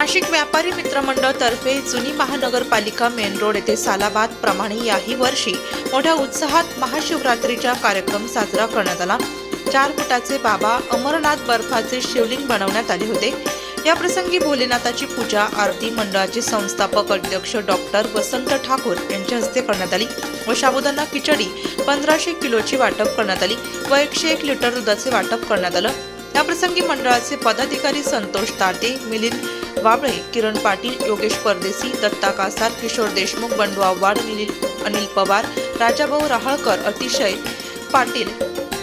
नाशिक व्यापारी मित्रमंडळतर्फे तर्फे जुनी महानगरपालिका मेन रोड येथे सालाबाद प्रमाणे याही वर्षी मोठ्या उत्साहात महाशिवरात्रीचा कार्यक्रम साजरा करण्यात आला. चार फुटाचे बाबा अमरनाथ बर्फाचे शिवलिंग बनवण्यात आले होते. या प्रसंगी भोलेनाथाची पूजा आरती मंडळाचे संस्थापक अध्यक्ष डॉक्टर वसंत ठाकूर यांच्या हस्ते करण्यात आली व साबुदाणा खिचडी पंधराशे किलोची वाटप करण्यात आली व एकशे एक लिटर दुधाचे वाटप करण्यात आलं. या प्रसंगी मंडळाचे पदाधिकारी संतोष ताटे मिलिंद वाबळे किरण पाटील योगेश परदेसी दत्ता कासार किशोर देशमुख बंडू आव्हाड निलील अनिल पवार राजाभाऊ राहळकर अतिशय पाटील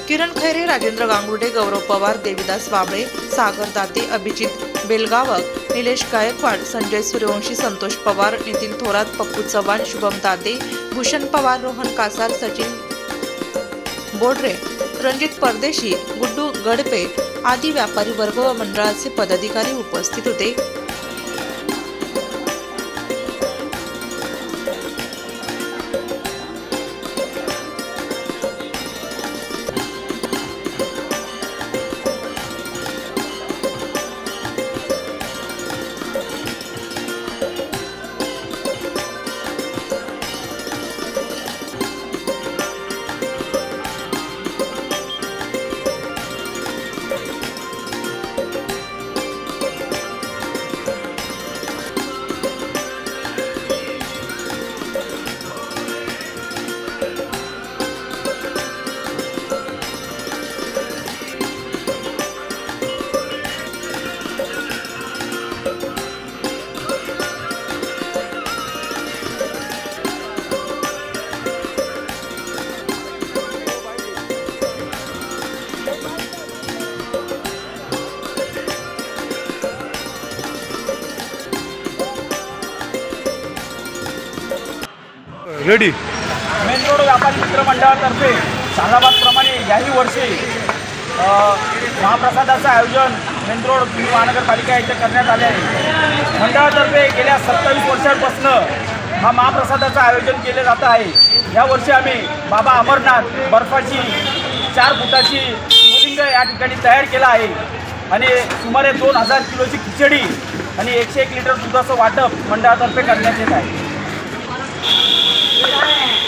किरण खैरे राजेंद्र गांगुर्डे गौरव पवार देविदास वाबळे सागर दाते अभिजित बेलगावक निलेश गायकवाड संजय सूर्यवंशी संतोष पवार नितीन थोरात पप्पू चव्हाण शुभम दाते भूषण पवार रोहन कासार सचिन बोडरे रणजित परदेशी गुड्डू गडपे आदी व्यापारी वर्ग व मंडळाचे पदाधिकारी उपस्थित होते. रेडी मेन रोड व्यापारी मित्र मंडळातर्फे सालाबादप्रमाणे याही वर्षी महाप्रसादाचं आयोजन मेन रोड महानगरपालिका येथे करण्यात आले आहे. मंडळातर्फे गेल्या सत्तावीस वर्षांपासून हा महाप्रसादाचं आयोजन केले जात आहे. या वर्षी आम्ही बाबा अमरनाथ बर्फाची चार फुटाची शिवलिंग या ठिकाणी तयार केला आहे. आणि सुमारे दोन हजार किलोची खिचडी आणि एकशे एक लिटर दुधाचं वाटप मंडळातर्फे करण्यात येत आहे. Wala.